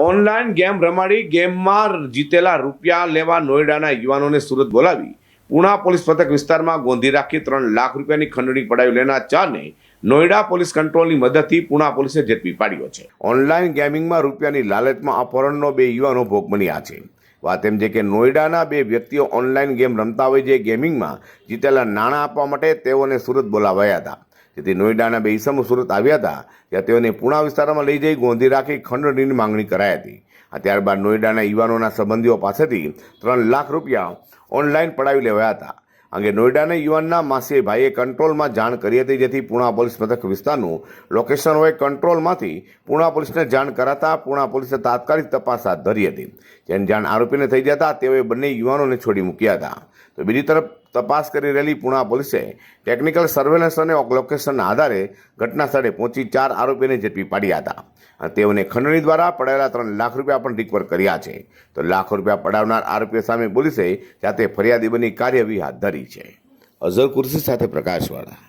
Online game રમાડી ગેમમાં જીતેલા રૂપિયા લેવા નોઈડાના યુવાનોને સુરત બોલાવી. પુણા પોલીસ મથક વિસ્તારમાં ગોંધી રાખી ત્રણ લાખ રૂપિયાની ખંડણી પડાવી લેનાર ચારને નોઈડા પોલીસ કંટ્રોલની મદદથી પુણા પોલીસે ઝડપી પાડ્યો છે. ઓનલાઈન ગેમિંગમાં રૂપિયાની લાલચમાં અપહરણનો બે યુવાનો ભોગ બન્યા છે. વાત એમ છે કે નોઈડાના બે વ્યક્તિઓ ઓનલાઈન ગેમ રમતા હોય જે ગેમિંગમાં, જીતેલા નાણાં આપવા માટે તેઓને સુરત બોલાવાયા હતા. જેથી નોઈડાના બે ઇસમો સુરત આવ્યા હતા ત્યાં તેઓને પુણા વિસ્તારમાં લઈ જઈ ગોંધી રાખી ખંડણીની માંગણી કરાઈ હતી. આ ત્યારબાદ નોઈડાના યુવાનોના સંબંધીઓ પાસેથી ત્રણ લાખ રૂપિયા ઓનલાઈન પડાવી લેવાયા હતા. અંગે નોઈડાના યુવાનના માસી ભાઈએ કંટ્રોલમાં જાણ કરી હતી, જેથી પુણા પોલીસ મથક વિસ્તારનું લોકેશન હોય કંટ્રોલમાંથી પુણા પોલીસને જાણ કરાતા પુણા પોલીસે તાત્કાલિક તપાસ હાથ ધરી હતી. જેની જાણ આરોપીને થઈ જતા તેઓએ બંને યુવાનોને છોડી મૂક્યા હતા. તો બીજી તરફ તપાસ કરી રહેલી પુણા પોલીસે ટેકનિકલ સર્વેલન્સ અને લોકેશનના આધારે ઘટના સ્થળે પહોંચી ચાર આરોપીને ઝડપી પાડ્યા હતા. અને તેઓને ખંડણી દ્વારા પડાયેલા ત્રણ લાખ રૂપિયા પણ રિકવર કર્યા છે. તો લાખ રૂપિયા પડાવનાર આરોપીઓ સામે પોલીસે જાતે ફરિયાદી બની કાર્યવાહી હાથ ધરી છે. અઝર કુર્સી સાથે પ્રકાશવાળા.